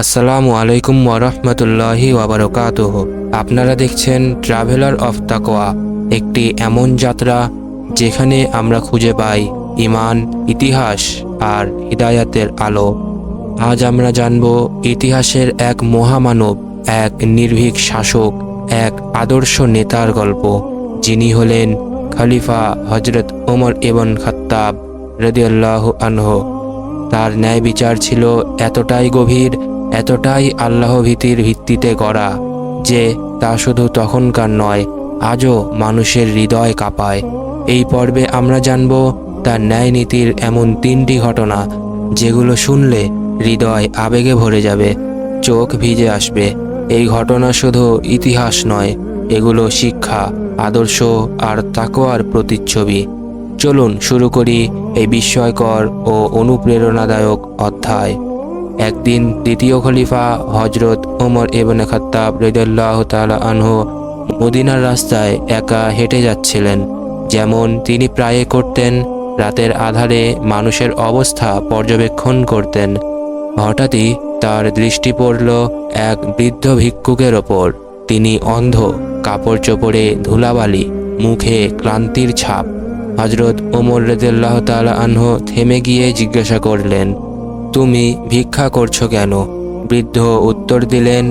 আসসালামু আলাইকুম ওরহমতুল্লাহি ওবরকাতুহ আপনারা দেখছেন ট্রাভেলার অফ তাকোয়া একটি এমন যাত্রা যেখানে আমরা খুঁজে পাই ইমান ইতিহাস আর হৃদায়াতের আলো। আজ আমরা জানব ইতিহাসের এক মহামানব, এক নির্ভীক শাসক, এক আদর্শ নেতার গল্প। যিনি হলেন খলিফা হজরত ওমর এবন খত্তাব রদিয়াল্লাহ আনহ। তার ন্যায় বিচার ছিল এতটাই গভীর এতটাই আল্লাহ ভীতির ভিত্তিতে গড়া যে তা শুধু তখনকার নয়, আজও মানুষের হৃদয় কাঁপায়। এই পর্বে আমরা জানব তার ন্যায় নীতির এমন তিনটি ঘটনা, যেগুলো শুনলে হৃদয় আবেগে ভরে যাবে, চোখ ভিজে আসবে। এই ঘটনা শুধু ইতিহাস নয়, এগুলো শিক্ষা, আদর্শ আর তাকোয়ার প্রতিচ্ছবি। চলুন শুরু করি এই বিস্ময়কর ও অনুপ্রেরণাদায়ক অধ্যায়। একদিন দ্বিতীয় খলিফা হজরত ওমর এবনে খত্তাব রেদুল্লাহ তালা আনহু মদিনার রাস্তায় একা হেঁটে যাচ্ছিলেন। যেমন তিনি প্রায় করতেন, রাতের আধারে মানুষের অবস্থা পর্যবেক্ষণ করতেন। হঠাৎই তার দৃষ্টি পড়ল এক বৃদ্ধ ভিক্ষুকের ওপর। তিনি অন্ধ কাপড় চোপড়ে ধুলাবালি, মুখে ক্লান্তির ছাপ। হজরত ওমর রেদুল্লাহ তালা আনহ থেমে গিয়ে জিজ্ঞাসা করলেন তুমি ভিক্ষা করছ কেন? বৃদ্ধ উত্তর দিলেন,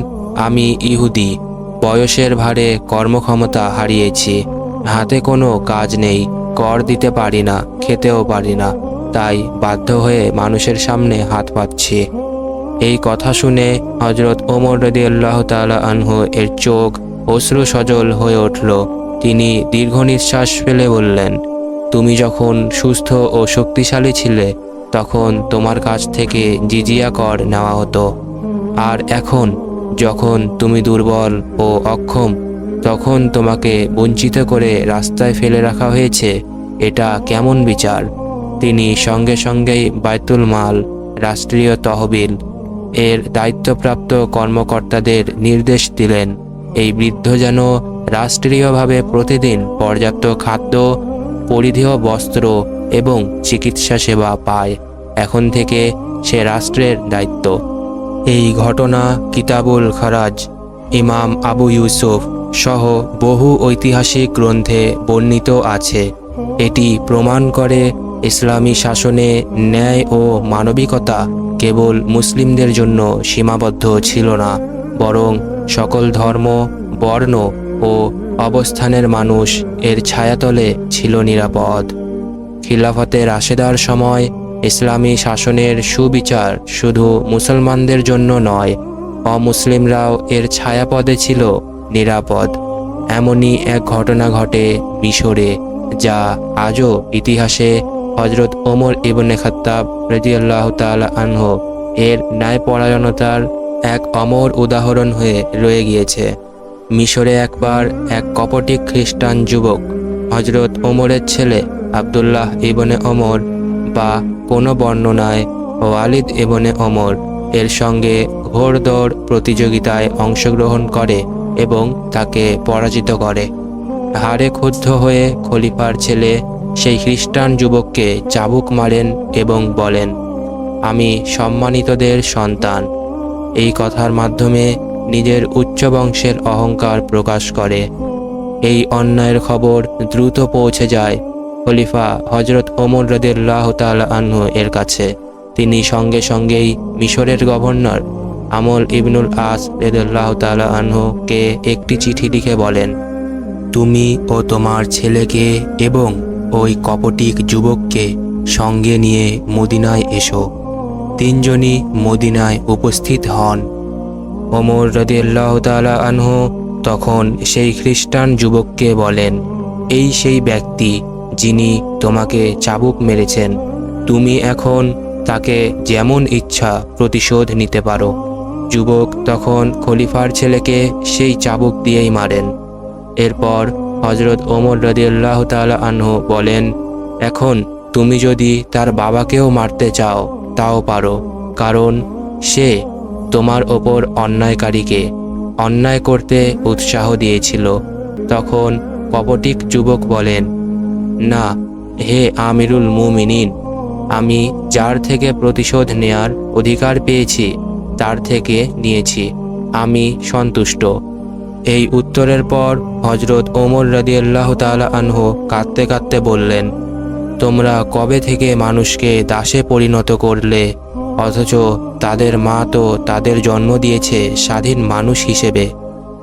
আমি ইহুদি। বয়সের ভারে কর্মক্ষমতা হারিয়েছি। হাতে কোনো কাজ নেই, কর দিতে পারি না, খেতেও পারি না। তাই বাধ্য হয়ে মানুষের সামনে হাত পাচ্ছি এই কথা শুনে হজরত ওমর রদি আল্লাহ তালা আনহু এর চোখ অশ্রু সজল হয়ে উঠল। তিনি দীর্ঘ নিঃশ্বাস ফেলে বললেন, তুমি যখন সুস্থ ও শক্তিশালী ছিলে তখন তোমার কাছ থেকে জিজিয়া কর নেওয়া হতো। আর এখন, যখন তুমি দুর্বল ও অক্ষম, তখন তোমাকে বঞ্চিত করে রাস্তায় ফেলে রাখা হয়েছে। এটা কেমন বিচার? তিনি সঙ্গে সঙ্গেই বায়তুল মাল, রাষ্ট্রীয় তহবিল, এর দায়িত্বপ্রাপ্ত কর্মকর্তাদের নির্দেশ দিলেন। এই বৃদ্ধ যেন রাষ্ট্রীয়ভাবে প্রতিদিন পর্যাপ্ত খাদ্য, পরিধেয় বস্ত্র এবং চিকিৎসা সেবা পায়। এখন থেকে সে রাষ্ট্রের দায়িত্ব। এই ঘটনা কিতাবুল খরাজ, ইমাম আবু ইউসুফ সহ বহু ঐতিহাসিক গ্রন্থে বর্ণিত আছে। এটি প্রমাণ করে ইসলামী শাসনে ন্যায় ও মানবিকতা কেবল মুসলিমদের জন্য সীমাবদ্ধ ছিল না, বরং সকল ধর্ম, বর্ণ ও অবস্থানের মানুষ এর ছায়াতলে ছিল নিরাপদ। খিলাফতে রাশেদার সময় ইসলামী শাসনের সুবিচার শুধু মুসলমানদের জন্য নয়, অমুসলিমরাও এর ছায়াপদে ছিল নিরাপদ। এমনই এক ঘটনা ঘটে মিশরে, যা আজও ইতিহাসে হজরত ওমর ইবনে খত্তাব রাজিয়াল্লাহ তালা আনহ এর ন্যায়পরায়ণতার এক অমর উদাহরণ হয়ে রয়ে গিয়েছে। মিশরে একবার এক কপটিক খ্রিস্টান যুবক হজরত ওমরের ছেলে আবদুল্লাহ ইবনে ওমর বা কোনো বর্ণনায় ওয়ালিদ ইবনে ওমর এর সঙ্গে ঘোড়দৌড় প্রতিযোগিতায় অংশগ্রহণ করে এবং তাকে পরাজিত করে। হারে ক্ষুব্ধ হয়ে খলিফার ছেলে সেই খ্রিস্টান যুবককে চাবুক মারেন এবং বলেন, আমি সম্মানিতদের সন্তান। এই কথার মাধ্যমে নিজের উচ্চ বংশের অহংকার প্রকাশ করে। এই অন্যায়ের খবর দ্রুত পৌঁছে যায় খলিফা হজরত ওমর রদুল্লাহ তালা আনহু এর কাছে। তিনি সঙ্গে সঙ্গেই মিশরের গভর্নর আমল ইবনুল আস রেদুল্লাহ তালা আনহুকে একটি চিঠি লিখে বলেন, তুমি ও তোমার ছেলেকে এবং ওই কপটিক যুবককে সঙ্গে নিয়ে মদিনায় এসো। তিনজনই মদিনায় উপস্থিত হন। ওমর রদিয়াল্লাহ তালা আনহু তখন সেই খ্রিস্টান যুবককে বলেন, এই সেই ব্যক্তি যিনি তোমাকে চাবুক মেরেছেন, তুমি এখন তাকে যেমন ইচ্ছা প্রতিশোধ নিতে পারো। যুবক তখন খলিফার ছেলেকে সেই চাবুক দিয়েই মারেন। এরপর হজরত ওমর রদিয়াল্লাহ তালা আনহু বলেন, এখন তুমি যদি তার বাবাকেও মারতে চাও, তাও পারো, কারণ সে তোমার ওপর অন্যায়কারীকে অন্যায় করতে উৎসাহ দিয়েছিল। তখন কপটিক যুবক বলেন না, হে আমিরুল মুমিনিন, আমি যার থেকে প্রতিশোধ নেয়ার অধিকার পেয়েছি, তার থেকে নিয়েছি, আমি সন্তুষ্ট। এই উত্তরের পর হজরত ওমর রাদিয়াল্লাহ তাআলা আনহু কাঁদতে কাঁদতে বললেন, তোমরা কবে থেকে মানুষকে দাসে পরিণত করলে? অথচ তাদের মা তো তাদের জন্ম দিয়েছে স্বাধীন মানুষ হিসেবে।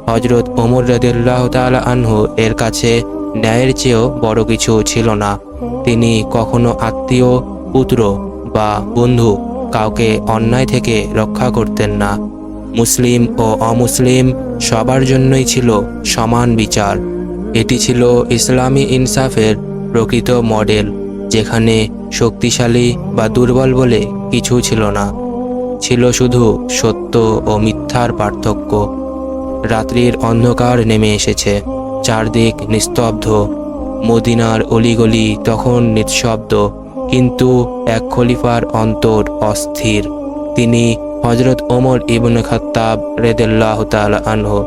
হজরত ওমর রাদিয়াল্লাহ তাআলা আনহু এর কাছে ন্যায়ের চেয়েও বড় কিছু ছিল না। তিনি কখনো আত্মীয়, পুত্র বা বন্ধু কাউকে অন্যায় থেকে রক্ষা করতেন না। মুসলিম ও অমুসলিম সবার জন্যই ছিল সমান বিচার। এটি ছিল ইসলামী ইনসাফের প্রকৃত মডেল, যেখানে শক্তিশালী বা দুর্বল বলে কিছু ছিল না। ছিল শুধু সত্য ও মিথ্যার পার্থক্য। রাত্রির অন্ধকার নেমে এসেছে। চারদিক নিস্তব্ধ। মদিনার অলিগলি তখন নিঃশব্দ, কিন্তু এক খলিফার অন্তর অস্থির। তিনি হজরত ওমর ইবন খত্তাব রেদুল্লাহ তাল আনহু।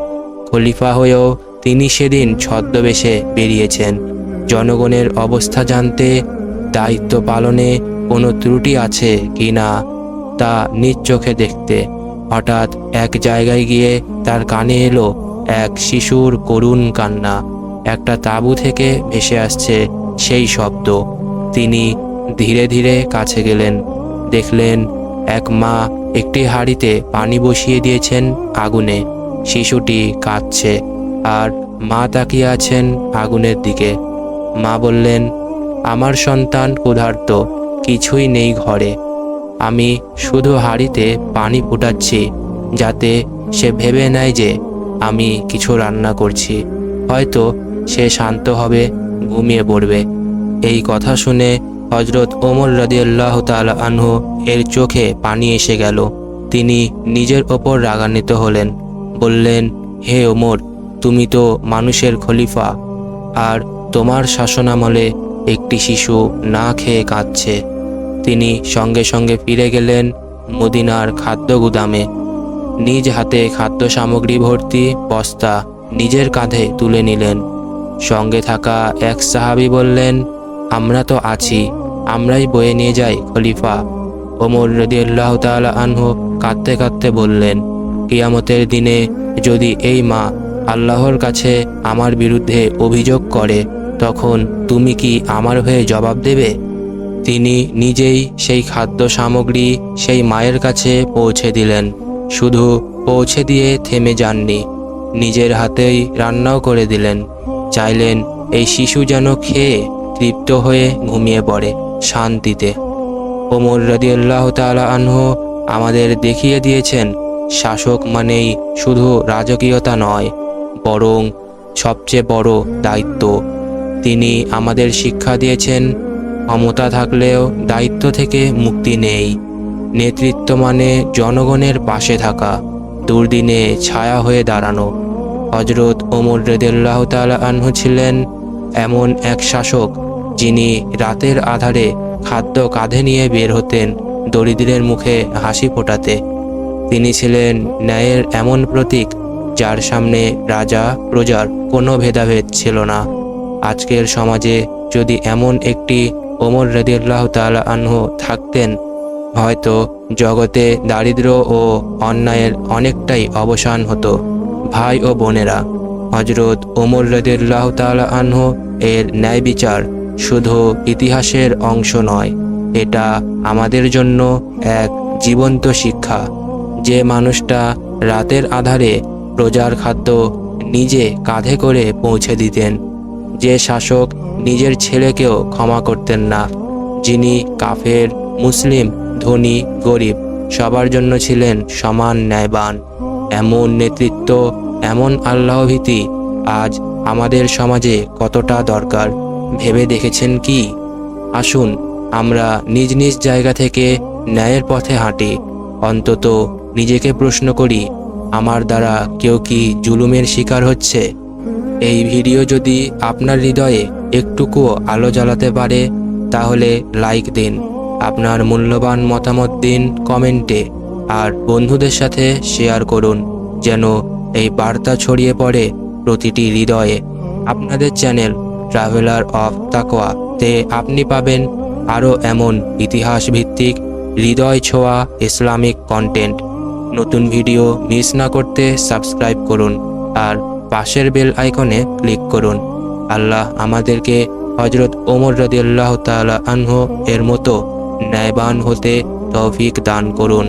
খলিফা হয়েও তিনি সেদিন ছদ্মবেশে বেরিয়েছেন। জনগণের অবস্থা জানতে দায়িত্ব পালনে কোনো ত্রুটি আছে কি না, তা নিজ চোখে দেখতে। হঠাৎ এক জায়গায় গিয়ে তার কানে এলো এক শিশুর করুণ কান্না। একটা তাঁবু থেকে ভেসে আসছে সেই শব্দ। তিনি ধীরে ধীরে কাছে গেলেন। দেখলেন, এক মা একটি হাঁড়িতে পানি বসিয়ে দিয়েছেন আগুনে। শিশুটি কাঁদছে আর মা তাকিয়ে আছেন আগুনের দিকে। মা বললেন, আমার সন্তান ক্ষুধার্ত, কিছুই নেই ঘরে। আমি শুধু হাঁড়িতে পানি ফুটাচ্ছি, যাতে সে ভেবে নেয় যে আমি কিছু রান্না করছি। হয়তো সে শান্ত হবে, ঘুমিয়ে পড়বে। এই কথা শুনে হজরত ওমর রাদিয়াল্লাহ তাআলা আনহু এর চোখে পানি এসে গেল। তিনি নিজের ওপর রাগান্বিত হলেন। বললেন, হে ওমর, তুমি তো মানুষের খলিফা, আর তোমার শাসনামলে একটি শিশু না খেয়ে কাঁদছে। তিনি সঙ্গে সঙ্গে ফিরে গেলেন মদিনার খাদ্য গুদামে। নিজ হাতে খাদ্য সামগ্রী ভর্তি বস্তা নিজের কাঁধে তুলে নিলেন। সঙ্গে থাকা এক সাহাবি বললেন, আমরা তো আছি, আমরাই বয়ে নিয়ে যাই খলিফা। ওমর রদিয়াল্লাহ তাআলা আনহু কাঁদতে কাঁদতে বললেন, কিয়ামতের দিনে যদি এই মা আল্লাহর কাছে আমার বিরুদ্ধে অভিযোগ করে, তখন তুমি কি আমার হয়ে জবাব দেবে? তিনি নিজেই সেই খাদ্য সামগ্রী সেই মায়ের কাছে পৌঁছে দিলেন। শুধু পৌঁছে দিয়ে থেমে যাননি। নিজের হাতেই রান্নাও করে দিলেন। চাইলেন এই শিশু যেন খেয়ে তৃপ্ত হয়ে ঘুমিয়ে পড়ে শান্তিতে। ওমর রাদিয়াল্লাহ তাআলা আনহু আমাদের দেখিয়ে দিয়েছেন, শাসক মানেই শুধু রাজকীয়তা নয়, বরং সবচেয়ে বড় দায়িত্ব। তিনি আমাদের শিক্ষা দিয়েছেন, ক্ষমতা থাকলেও দায়িত্ব থেকে মুক্তি নেই। নেতৃত্ব মানে জনগণের পাশে থাকা, দুর্দিনে ছায়া হয়ে দাঁড়ানো। হজরত ওমর রেদুল্লাহ তালা আনহু ছিলেন এমন এক শাসক যিনি রাতের আধারে খাদ্য কাঁধে নিয়ে বের হতেন দরিদ্রের মুখে হাসি ফোটাতে। তিনি ছিলেন ন্যায়ের এমন প্রতীক যার সামনে রাজা, প্রজার কোনো ভেদাভেদ ছিল না। আজকের সমাজে যদি এমন একটি ওমর রদিয়াল্লাহ তালা আনহু থাকতেন হয়তো জগতে দারিদ্র ও অন্যায়ের অনেকটাই অবসান হতো। ভাই ও বোনেরা হজরত ওমর রদিয়াল্লাহ তালা আনহু এর ন্যায় বিচার শুধু ইতিহাসের অংশ নয়, এটা আমাদের জন্য এক জীবন্ত শিক্ষা। যে মানুষটা রাতের আধারে প্রজার খাদ্য নিজে কাঁধে করে পৌঁছে দিতেন, যে শাসক নিজের ছেলেকেও ক্ষমা করতেন না, যিনি কাফের মুসলিম, ধনী, গরিব সবার জন্য ছিলেন সমান ন্যায়বান। এমন নেতৃত্ব, এমন আল্লাহভীতি আজ আমাদের সমাজে কতটা দরকার, ভেবে দেখেছেন কি? আসুন, আমরা নিজ নিজ জায়গা থেকে ন্যায়ের পথে হাঁটি। অন্তত নিজেকে প্রশ্ন করি, আমার দ্বারা কেউ কি জুলুমের শিকার হচ্ছে? এই ভিডিও যদি আপনার হৃদয়ে একটুকুও আলো জ্বালাতে পারে, তাহলে লাইক দিন। আপনার মূল্যবান মতামত দিন কমেন্টে আর বন্ধুদের সাথে শেয়ার করুন, যেন এই বার্তা ছড়িয়ে পড়ে প্রতিটি হৃদয়ে। আপনাদের চ্যানেল ট্রাভেলার অফ তাকোয়া তে আপনি পাবেন আরও এমন ইতিহাস ভিত্তিক হৃদয় ছোঁয়া ইসলামিক কন্টেন্ট নতুন ভিডিও মিস না করতে সাবস্ক্রাইব করুন আর পাশের বেল আইকনে ক্লিক করুন। আল্লাহ আমাদেরকে হজরত ওমর রদিয়াল্লাহ তাআলা আনহু এর মতো ন্যায়বান হতে তৌফিক দান করুন।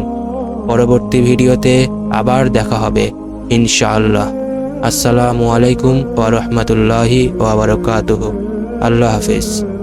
পরবর্তী ভিডিওতে আবার দেখা হবে, ইনশাআল্লাহ। আসসালামু আলাইকুম ওয়া রাহমাতুল্লাহি ওয়া বারাকাতুহু। আল্লাহ হাফেজ।